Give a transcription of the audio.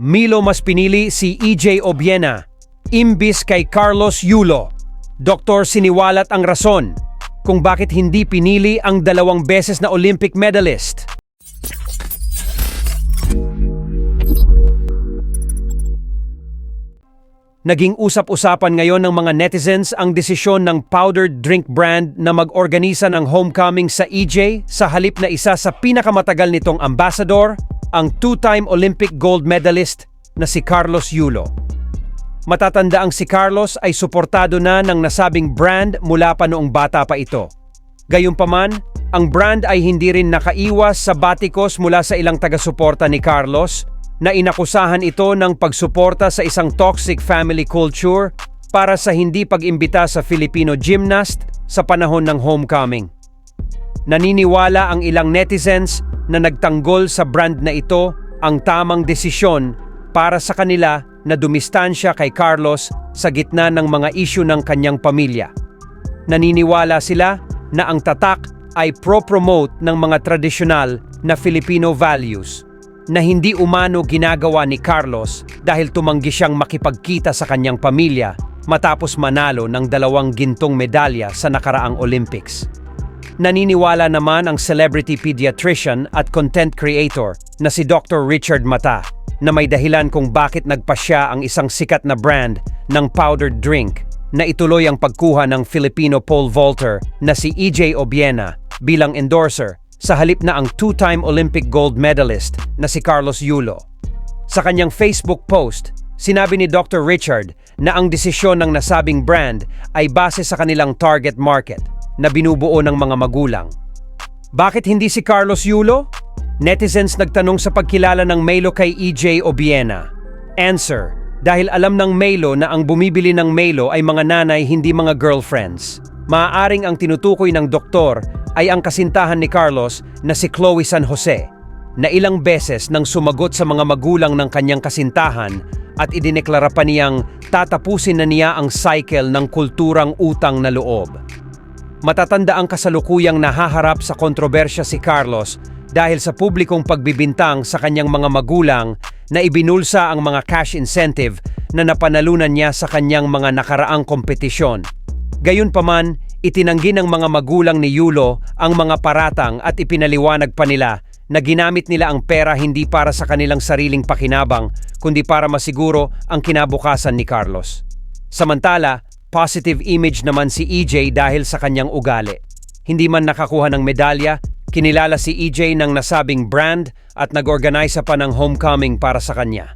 Milo mas pinili si EJ Obiena, imbis kay Carlos Yulo. Doktor siniwalat ang rason kung bakit hindi pinili ang dalawang beses na Olympic medalist. Naging usap-usapan ngayon ng mga netizens ang desisyon ng powdered drink brand na mag-organisa ng homecoming sa EJ sa halip na isa sa pinakamatagal nitong ambassador, ang two-time Olympic gold medalist na si Carlos Yulo. Matatanda ang si Carlos ay suportado na ng nasabing brand mula pa noong bata pa ito. Gayunpaman, ang brand ay hindi rin nakaiwas sa batikos mula sa ilang taga-suporta ni Carlos na inakusahan ito ng pagsuporta sa isang toxic family culture para sa hindi pag-imbita sa Filipino gymnast sa panahon ng homecoming. Naniniwala ang ilang netizens na nagtanggol sa brand na ito ang tamang desisyon para sa kanila na dumistansya kay Carlos sa gitna ng mga isyu ng kanyang pamilya. Naniniwala sila na ang tatak ay pro-promote ng mga tradisyonal na Filipino values na hindi umano ginagawa ni Carlos dahil tumanggi siyang makipagkita sa kanyang pamilya matapos manalo ng dalawang gintong medalya sa nakaraang Olympics. Naniniwala naman ang celebrity pediatrician at content creator na si Dr. Richard Mata na may dahilan kung bakit nagpasya ang isang sikat na brand ng powdered drink na ituloy ang pagkuha ng Filipino pole vaulter na si EJ Obiena bilang endorser sa halip na ang two-time Olympic gold medalist na si Carlos Yulo. Sa kanyang Facebook post, sinabi ni Dr. Richard na ang desisyon ng nasabing brand ay base sa kanilang target market na binubuo ng mga magulang. Bakit hindi si Carlos Yulo? Netizens nagtanong sa pagkilala ng Melo kay EJ Obiena. Answer, dahil alam ng Melo na ang bumibili ng Melo ay mga nanay hindi mga girlfriends. Maaaring ang tinutukoy ng doktor ay ang kasintahan ni Carlos na si Chloe San Jose, na ilang beses nang sumagot sa mga magulang ng kanyang kasintahan at idineklara pa niyang tatapusin na niya ang cycle ng kulturang utang na loob. Matatanda ang kasalukuyang nahaharap sa kontrobersya si Carlos dahil sa publikong pagbibintang sa kanyang mga magulang na ibinulsa ang mga cash incentive na napanalunan niya sa kanyang mga nakaraang kompetisyon. Gayunpaman, itinanggi ng mga magulang ni Yulo ang mga paratang at ipinaliwanag pa nila na ginamit nila ang pera hindi para sa kanilang sariling pakinabang kundi para masiguro ang kinabukasan ni Carlos. Samantala, positive image naman si EJ dahil sa kanyang ugali. Hindi man nakakuha ng medalya, kinilala si EJ ng nasabing brand at nag-organisa pa ng homecoming para sa kanya.